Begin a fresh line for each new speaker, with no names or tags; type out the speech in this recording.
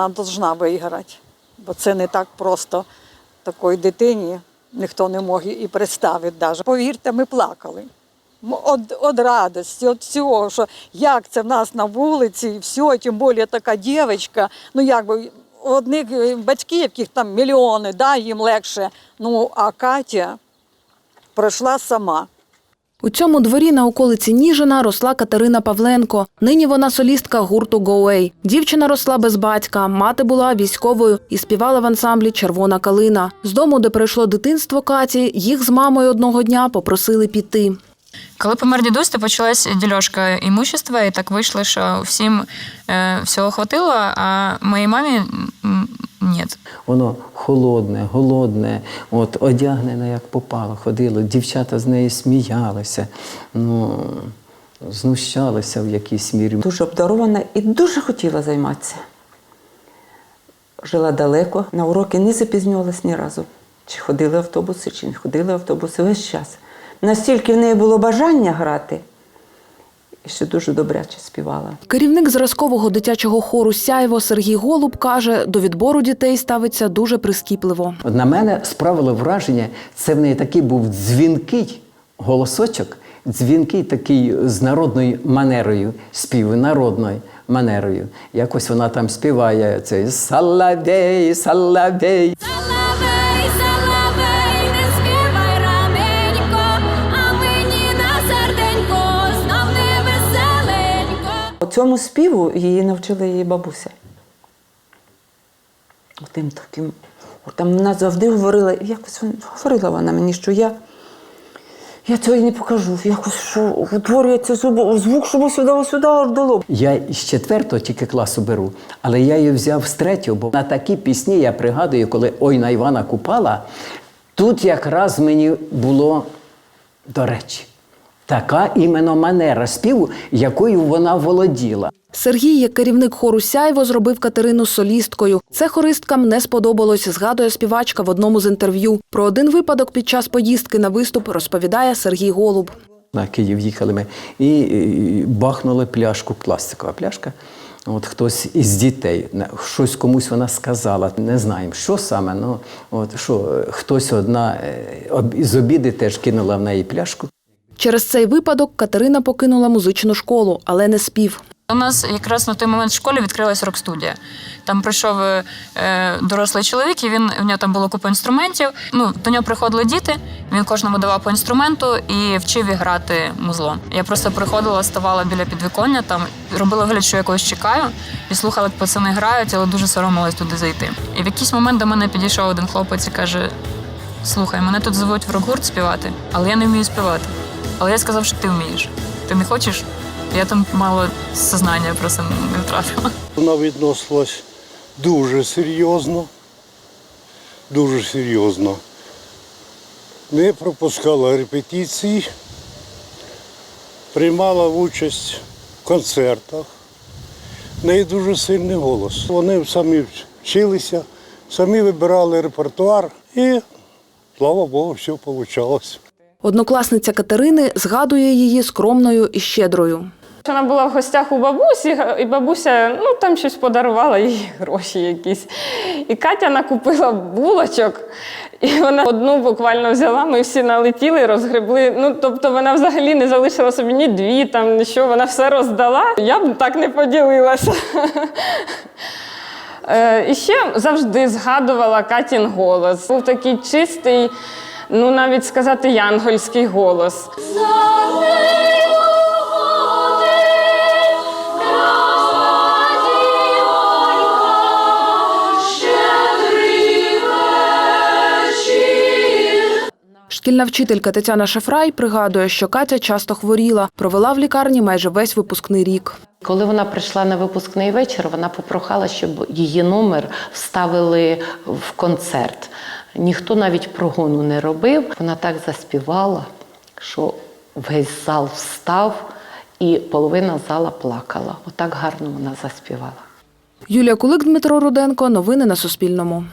вона должна виграти. Бо це не так просто такої дитині ніхто не мог і представити навіть. Повірте, ми плакали. Од, од радості, від всього, що як це в нас на вулиці, і все, тим більше така дівчинка, ну як би, одних е, батьків, яких там мільйони, да, їм легше. Ну, а Катя пройшла сама.
У цьому дворі на околиці Ніжина росла Катерина Павленко. Нині вона солістка гурту «Гоуей». Дівчина росла без батька, мати була військовою і співала в ансамблі Червона калина. З дому, де пройшло дитинство Каті, їх з мамою одного дня попросили піти.
Коли помер дідусь, то почалась дільошка імущества, і так вийшло, що всім е, всього хватило, а моїй мамі ні.
Воно холодне, голодне, от, одягнене, як попало, ходило. Дівчата з неї сміялися, ну, знущалися в якійсь мірі.
Дуже обдарована і дуже хотіла займатися. Жила далеко, на уроки не запізнювалась ні разу. Чи ходили автобуси, чи не ходили автобуси весь час. Настільки в неї було бажання грати, і ще дуже добряче співала.
Керівник зразкового дитячого хору Сяйво Сергій Голуб каже, до відбору дітей ставиться дуже прискіпливо.
На мене справило враження, це в неї такий був дзвінкий голосочок, дзвінкий такий з народною манерою співу, народною манерою. Якось вона там співає цей Салавей, Салавей.
Цьому співу її навчила її бабуся. Тим таким. Там вона завжди говорила, якось говорила вона мені, що я, я цього не покажу. Якось що утворюється звук, щоб сюди, сюди аж до.
Я з четвертого тільки класу беру, але я її взяв з третього, бо на такі пісні я пригадую, коли ой на Івана Купала, тут якраз мені було до речі. Така іменно манера співу, якою вона володіла.
Сергій, як керівник хору Сяйво, зробив Катерину солісткою. Це хористкам не сподобалось, згадує співачка в одному з інтерв'ю. Про один випадок під час поїздки на виступ розповідає Сергій Голуб.
На Київ їхали ми і, бахнули пляшку, пластикова пляшка. От хтось із дітей, на- щось комусь вона сказала, не знаємо, що саме. Ну, от, що, е, хтось одна е, об- обіди теж кинула в неї пляшку.
Через цей випадок Катерина покинула музичну школу, але не спів.
У нас якраз на той момент в школі відкрилась рок-студія. Там прийшов е, дорослий чоловік, і він в нього там було купа інструментів. Ну, до нього приходили діти, він кожному давав по інструменту і вчив грати музло. Я просто приходила, ставала біля підвіконня, там робила вигляд, що я когось чекаю, і слухала, як пацани грають, але дуже соромилась туди зайти. І в якийсь момент до мене підійшов один хлопець і каже: Слухай, мене тут звуть в рок-гурт співати, але я не вмію співати. Але я сказав, що ти вмієш. Ти не хочеш? Я там мало сознання просто не втратила.
Вона відносилась дуже серйозно, дуже серйозно. Не пропускала репетиції, приймала участь в концертах. В неї дуже сильний голос. Вони самі вчилися, самі вибирали репертуар і, слава Богу, все вийшло.
Однокласниця Катерини згадує її скромною і щедрою.
Вона була в гостях у бабусі, і бабуся ну, там щось подарувала їй гроші якісь. І Катя накупила булочок, і вона одну буквально взяла, ми всі налетіли, розгребли. Ну, тобто вона взагалі не залишила собі ні дві, там, ні що, вона все роздала. Я б так не поділилася. Е, І ще завжди згадувала Катін голос. Був такий чистий, ну навіть сказати, янгольський голос.
Шкільна вчителька Тетяна Шафрай пригадує, що Катя часто хворіла, провела в лікарні майже весь випускний рік.
Коли вона прийшла на випускний вечір, вона попрохала, щоб її номер вставили в концерт. Ніхто навіть прогону не робив. Вона так заспівала, що весь зал встав, і половина зала плакала. Отак гарно вона заспівала.
Юлія Кулик, Дмитро Руденко. Новини на Суспільному.